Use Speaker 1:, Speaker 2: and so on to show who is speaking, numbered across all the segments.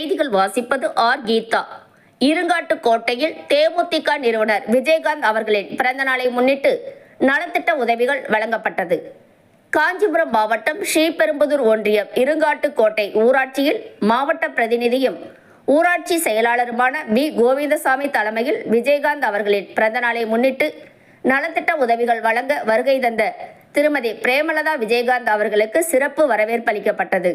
Speaker 1: செய்திகள் வாசிப்பது ஆர் கீதா. இருங்காட்டுக்கோட்டையில் தேமுதிக நிறுவனர் விஜயகாந்த் அவர்களின் பிறந்த நாளை முன்னிட்டு நலத்திட்ட உதவிகள் வழங்கப்பட்டது. காஞ்சிபுரம் மாவட்டம் ஸ்ரீபெரும்புதூர் ஒன்றியம் இருங்காட்டுக்கோட்டை ஊராட்சியில் மாவட்ட பிரதிநிதியும் ஊராட்சி செயலாளருமான பி கோவிந்தசாமி தலைமையில் விஜயகாந்த் அவர்களின் பிறந்த நாளை முன்னிட்டு நலத்திட்ட உதவிகள் வழங்க வருகை தந்த திருமதி பிரேமலதா விஜயகாந்த் அவர்களுக்கு சிறப்பு வரவேற்பு அளிக்கப்பட்டது.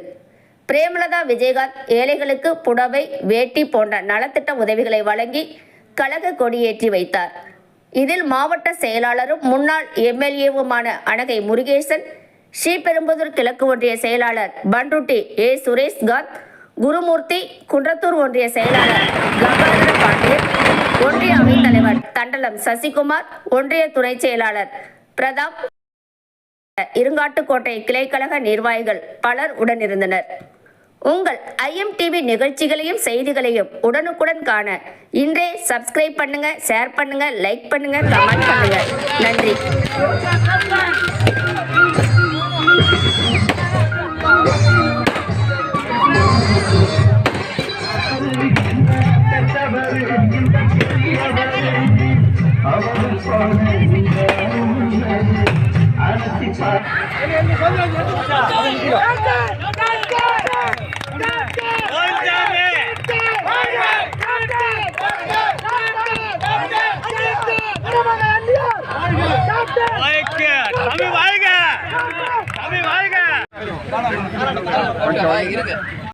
Speaker 1: பிரேமலதா விஜயகாந்த் ஏழைகளுக்கு புடவை வேட்டி போன்ற நலத்திட்ட உதவிகளை வழங்கி கழக கொடியேற்றி வைத்தார். இதில் மாவட்ட செயலாளரும் முன்னாள் எம்எல்ஏவுமான அனகை முருகேசன் ஸ்ரீபெரும்புதூர் கிழக்கு ஒன்றிய செயலாளர் பன்ருட்டி ஏ. சுரேஷ்காந்த் குருமூர்த்தி குன்றத்தூர் ஒன்றிய செயலாளர் கங்காதர பாண்டியன் ஒன்றிய அவைத்தலைவர் தண்டலம் சசிகுமார் ஒன்றிய துணை செயலாளர் பிரதாப் இருங்காட்டுக்கோட்டை கிளைக்கழக நிர்வாகிகள் பலர் உடனிருந்தனர். உங்கள் ஐஎம்டிவி நிகழ்ச்சிகளையும் செய்திகளையும் உடனுக்குடன் காண. இன்றே சப்ஸ்கிரைப் பண்ணுங்க ஷேர் பண்ணுங்க லைக் பண்ணுங்க கமெண்ட் பண்ணுங்க. நன்றி.
Speaker 2: வாழ்க தமிழ் வாழ்க தமிழ் வாழ்க